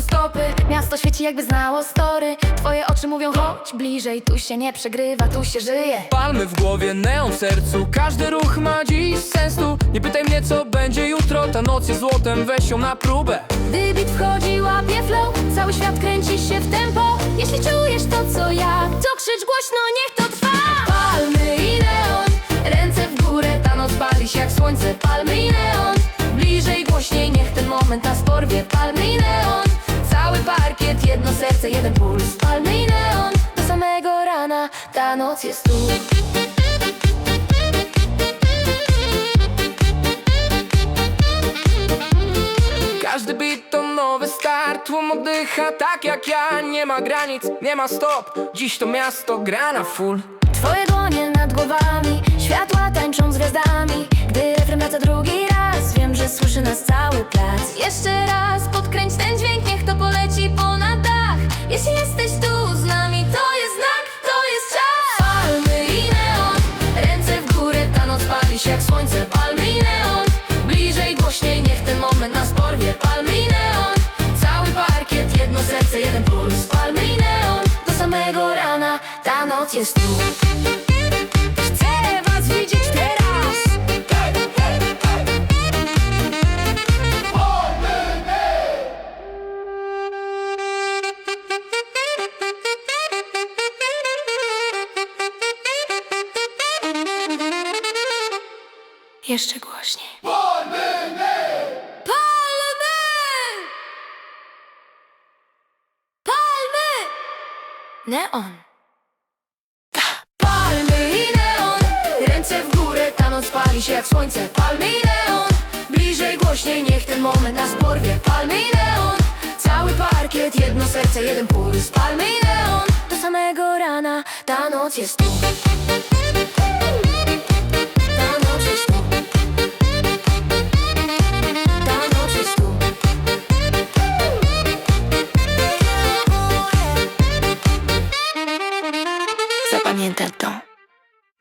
stopy Miasto świeci jakby znało story. Twoje oczy mówią chodź bliżej Tu się nie przegrywa, tu się żyje. Palmy w głowie, neon w sercu. Każdy ruch ma dziś sens tu. Nie pytaj mnie co będzie jutro. Ta noc jest złotem, weź ją na próbę. Gdy beat wchodzi, łapie flow. Cały świat kręci się w tempo. Jeśli czujesz to co ja To krzycz głośno, niech to trwa. Palmy i neon Ręce w górę, ta noc pali się jak słońce. Palmy i neon Bliżej, głośniej, niech ten moment nas porwie. Palmy i neon ta noc jest tu. Każdy beat to nowy start Tłum oddycha tak jak ja. Nie ma granic, nie ma stop. Dziś to miasto gra na full. Twoje dłonie nad głowami Światła tańczą z gwiazdami. Gdy refren wraca drugi raz Wiem, że słyszy nas cały plac. Jeszcze raz podkręć noc jest tu Chcę was widzieć teraz Jeszcze głośniej. Palmy! Palmy! Neon. Noc pali się jak słońce. Palmy neon Bliżej, głośniej, niech ten moment nas porwie. Palmy neon Cały parkiet, jedno serce, jeden puls. Palmy neon Do samego rana ta noc jest tu